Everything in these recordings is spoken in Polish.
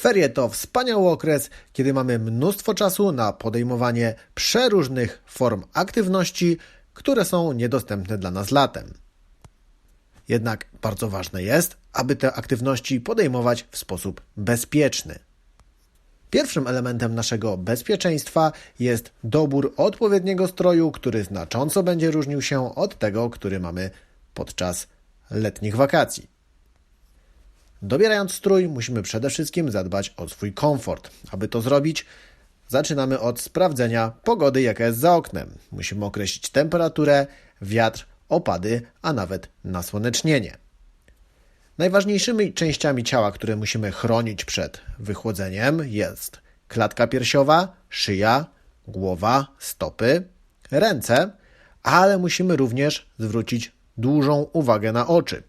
Ferie to wspaniały okres, kiedy mamy mnóstwo czasu na podejmowanie przeróżnych form aktywności, które są niedostępne dla nas latem. Jednak bardzo ważne jest, aby te aktywności podejmować w sposób bezpieczny. Pierwszym elementem naszego bezpieczeństwa jest dobór odpowiedniego stroju, który znacząco będzie różnił się od tego, który mamy podczas letnich wakacji. Dobierając strój, musimy przede wszystkim zadbać o swój komfort. Aby to zrobić, zaczynamy od sprawdzenia pogody, jaka jest za oknem. Musimy określić temperaturę, wiatr, opady, a nawet nasłonecznienie. Najważniejszymi częściami ciała, które musimy chronić przed wychłodzeniem, jest klatka piersiowa, szyja, głowa, stopy, ręce, ale musimy również zwrócić dużą uwagę na oczy.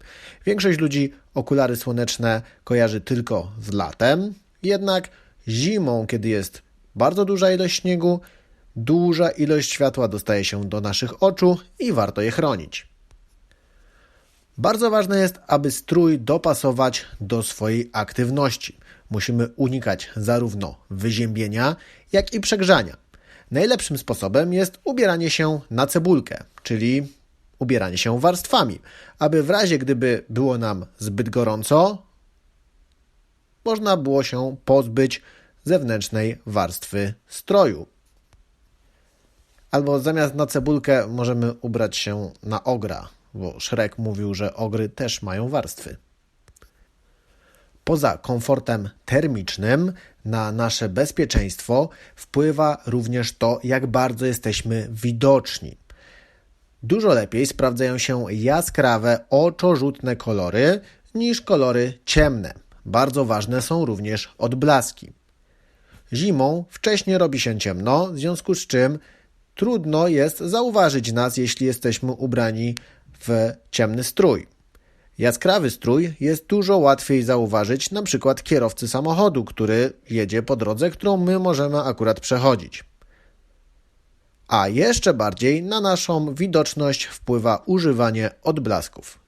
Większość ludzi okulary słoneczne kojarzy tylko z latem, jednak zimą, kiedy jest bardzo duża ilość śniegu, duża ilość światła dostaje się do naszych oczu i warto je chronić. Bardzo ważne jest, aby strój dopasować do swojej aktywności. Musimy unikać zarówno wyziębienia, jak i przegrzania. Najlepszym sposobem jest ubieranie się na cebulkę, czyli ubieranie się warstwami, aby w razie gdyby było nam zbyt gorąco, można było się pozbyć zewnętrznej warstwy stroju. Albo zamiast na cebulkę możemy ubrać się na ogra, bo Szrek mówił, że ogry też mają warstwy. Poza komfortem termicznym, na nasze bezpieczeństwo wpływa również to, jak bardzo jesteśmy widoczni. Dużo lepiej sprawdzają się jaskrawe, oczorzutne kolory niż kolory ciemne. Bardzo ważne są również odblaski. Zimą wcześniej robi się ciemno, w związku z czym trudno jest zauważyć nas, jeśli jesteśmy ubrani w ciemny strój. Jaskrawy strój jest dużo łatwiej zauważyć, na przykład kierowcy samochodu, który jedzie po drodze, którą my możemy akurat przechodzić. A jeszcze bardziej na naszą widoczność wpływa używanie odblasków.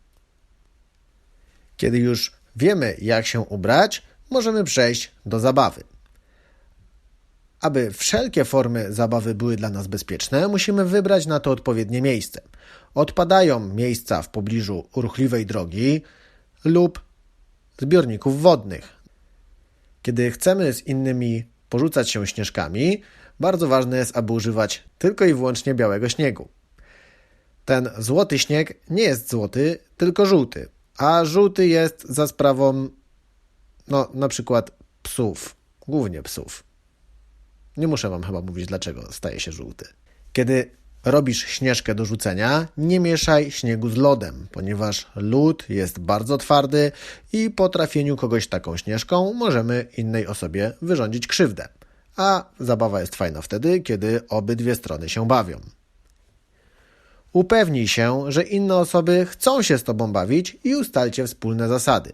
Kiedy już wiemy, jak się ubrać, możemy przejść do zabawy. Aby wszelkie formy zabawy były dla nas bezpieczne, musimy wybrać na to odpowiednie miejsce. Odpadają miejsca w pobliżu ruchliwej drogi lub zbiorników wodnych. Kiedy chcemy z innymi porzucać się śnieżkami, bardzo ważne jest, aby używać tylko i wyłącznie białego śniegu. Ten złoty śnieg nie jest złoty, tylko żółty, a żółty jest za sprawą, no, na przykład psów, głównie psów. Nie muszę Wam chyba mówić, dlaczego staje się żółty. Kiedy robisz śnieżkę do rzucenia, nie mieszaj śniegu z lodem, ponieważ lód jest bardzo twardy i po trafieniu kogoś taką śnieżką możemy innej osobie wyrządzić krzywdę. A zabawa jest fajna wtedy, kiedy obydwie strony się bawią. Upewnij się, że inne osoby chcą się z Tobą bawić i ustalcie wspólne zasady.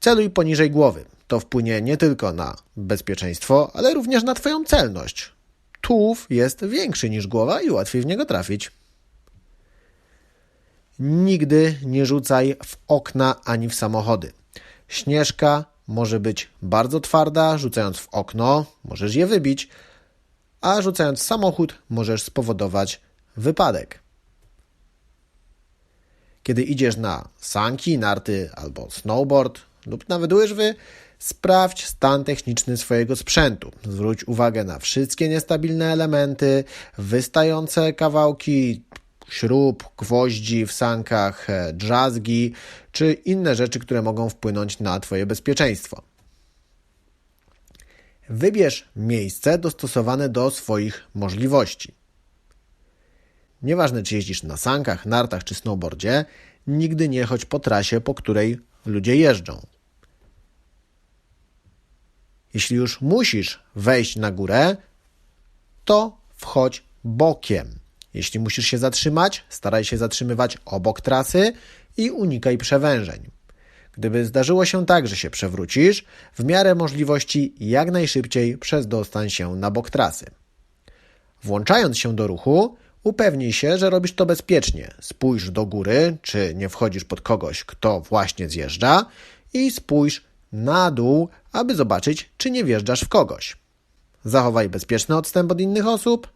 Celuj poniżej głowy. To wpłynie nie tylko na bezpieczeństwo, ale również na Twoją celność. Tułów jest większy niż głowa i łatwiej w niego trafić. Nigdy nie rzucaj w okna ani w samochody. Śnieżka może być bardzo twarda, rzucając w okno możesz je wybić, a rzucając samochód możesz spowodować wypadek. Kiedy idziesz na sanki, narty albo snowboard lub nawet łyżwy, Sprawdź stan techniczny swojego sprzętu. Zwróć uwagę na wszystkie niestabilne elementy, wystające kawałki śrub, gwoździ w sankach, e, drzazgi czy inne rzeczy, które mogą wpłynąć na Twoje bezpieczeństwo. Wybierz miejsce dostosowane do swoich możliwości. Nieważne, czy jeździsz na sankach, nartach czy snowboardzie, nigdy nie chodź po trasie, po której ludzie jeżdżą. Jeśli już musisz wejść na górę, to wchodź bokiem. Jeśli musisz się zatrzymać, staraj się zatrzymywać obok trasy i unikaj przewężeń. Gdyby zdarzyło się tak, że się przewrócisz, w miarę możliwości jak najszybciej przedostań się na bok trasy. Włączając się do ruchu, upewnij się, że robisz to bezpiecznie. Spójrz do góry, czy nie wchodzisz pod kogoś, kto właśnie zjeżdża i spójrz na dół, aby zobaczyć, czy nie wjeżdżasz w kogoś. Zachowaj bezpieczny odstęp od innych osób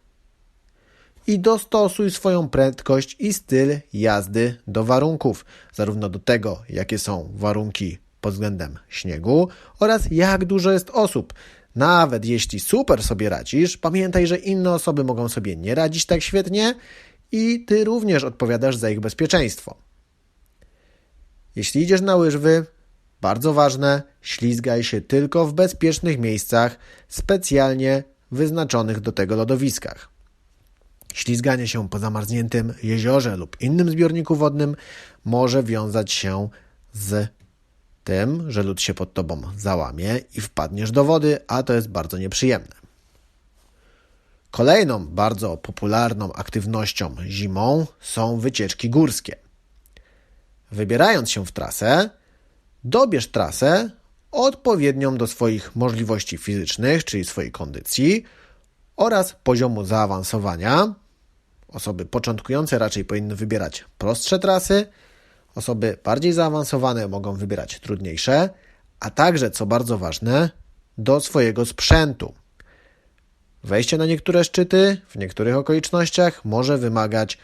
i dostosuj swoją prędkość i styl jazdy do warunków, zarówno do tego, jakie są warunki pod względem śniegu oraz jak dużo jest osób. Nawet jeśli super sobie radzisz, pamiętaj, że inne osoby mogą sobie nie radzić tak świetnie i ty również odpowiadasz za ich bezpieczeństwo. Jeśli idziesz na łyżwy, bardzo ważne, ślizgaj się tylko w bezpiecznych miejscach, specjalnie wyznaczonych do tego lodowiskach. Ślizganie się po zamarzniętym jeziorze lub innym zbiorniku wodnym może wiązać się z tym, że lód się pod tobą załamie i wpadniesz do wody, a to jest bardzo nieprzyjemne. Kolejną bardzo popularną aktywnością zimą są wycieczki górskie. Wybierając się w trasę, dobierz trasę odpowiednią do swoich możliwości fizycznych, czyli swojej kondycji oraz poziomu zaawansowania. Osoby początkujące raczej powinny wybierać prostsze trasy, osoby bardziej zaawansowane mogą wybierać trudniejsze, a także, co bardzo ważne, do swojego sprzętu. Wejście na niektóre szczyty w niektórych okolicznościach może wymagać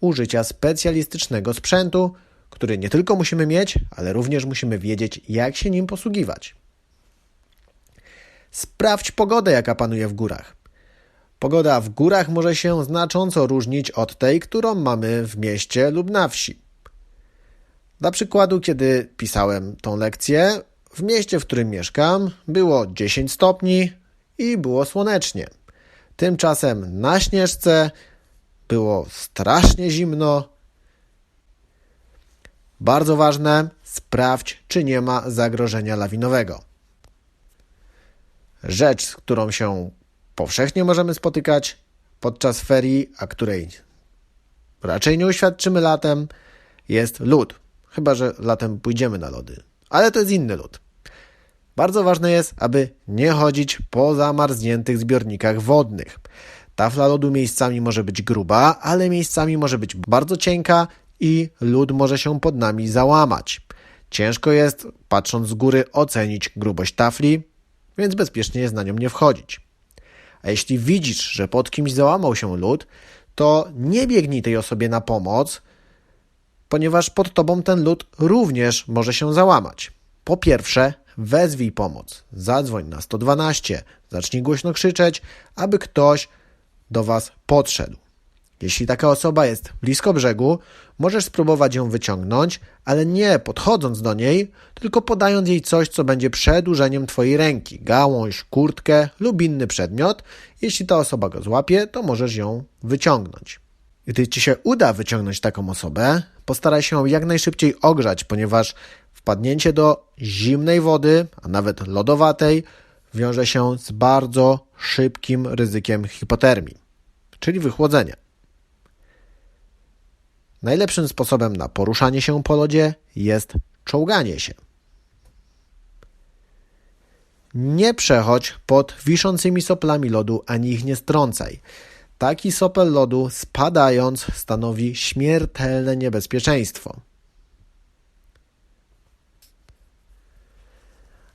użycia specjalistycznego sprzętu, który nie tylko musimy mieć, ale również musimy wiedzieć, jak się nim posługiwać. Sprawdź pogodę, jaka panuje w górach. Pogoda w górach może się znacząco różnić od tej, którą mamy w mieście lub na wsi. Dla przykładu, kiedy pisałem tą lekcję, w mieście, w którym mieszkam, było 10 stopni i było słonecznie. Tymczasem na Śnieżce było strasznie zimno. Bardzo ważne, sprawdź, czy nie ma zagrożenia lawinowego. Rzecz, z którą się powszechnie możemy spotykać podczas ferii, a której raczej nie uświadczymy latem, jest lód. Chyba, że latem pójdziemy na lody. Ale to jest inny lód. Bardzo ważne jest, aby nie chodzić po zamarzniętych zbiornikach wodnych. Tafla lodu miejscami może być gruba, ale miejscami może być bardzo cienka i lód może się pod nami załamać. Ciężko jest, patrząc z góry, ocenić grubość tafli, więc bezpiecznie jest na nią nie wchodzić. A jeśli widzisz, że pod kimś załamał się lód, to nie biegnij tej osobie na pomoc, ponieważ pod tobą ten lód również może się załamać. Po pierwsze, wezwij pomoc. Zadzwoń na 112, zacznij głośno krzyczeć, aby ktoś do was podszedł. Jeśli taka osoba jest blisko brzegu, możesz spróbować ją wyciągnąć, ale nie podchodząc do niej, tylko podając jej coś, co będzie przedłużeniem twojej ręki gałąź, kurtkę lub inny przedmiot. Jeśli ta osoba go złapie, to możesz ją wyciągnąć. Gdy ci się uda wyciągnąć taką osobę, postaraj się jak najszybciej ogrzać, ponieważ wpadnięcie do zimnej wody, a nawet lodowatej, wiąże się z bardzo szybkim ryzykiem hipotermii, czyli wychłodzenia. Najlepszym sposobem na poruszanie się po lodzie jest czołganie się. Nie przechodź pod wiszącymi soplami lodu, ani ich nie strącaj. Taki sopel lodu spadając stanowi śmiertelne niebezpieczeństwo.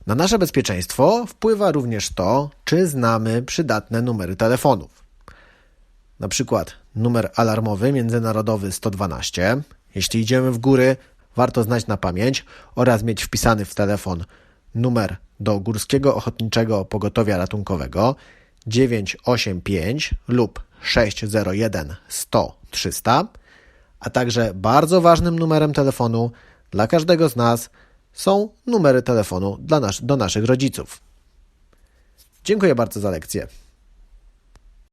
Na nasze bezpieczeństwo wpływa również to, czy znamy przydatne numery telefonów. Na przykład numer alarmowy międzynarodowy 112. Jeśli idziemy w góry, warto znać na pamięć oraz mieć wpisany w telefon numer do Górskiego Ochotniczego Pogotowia Ratunkowego 985 lub 601 100 300, a także bardzo ważnym numerem telefonu dla każdego z nas są numery telefonu dla nas, do naszych rodziców. Dziękuję bardzo za lekcję.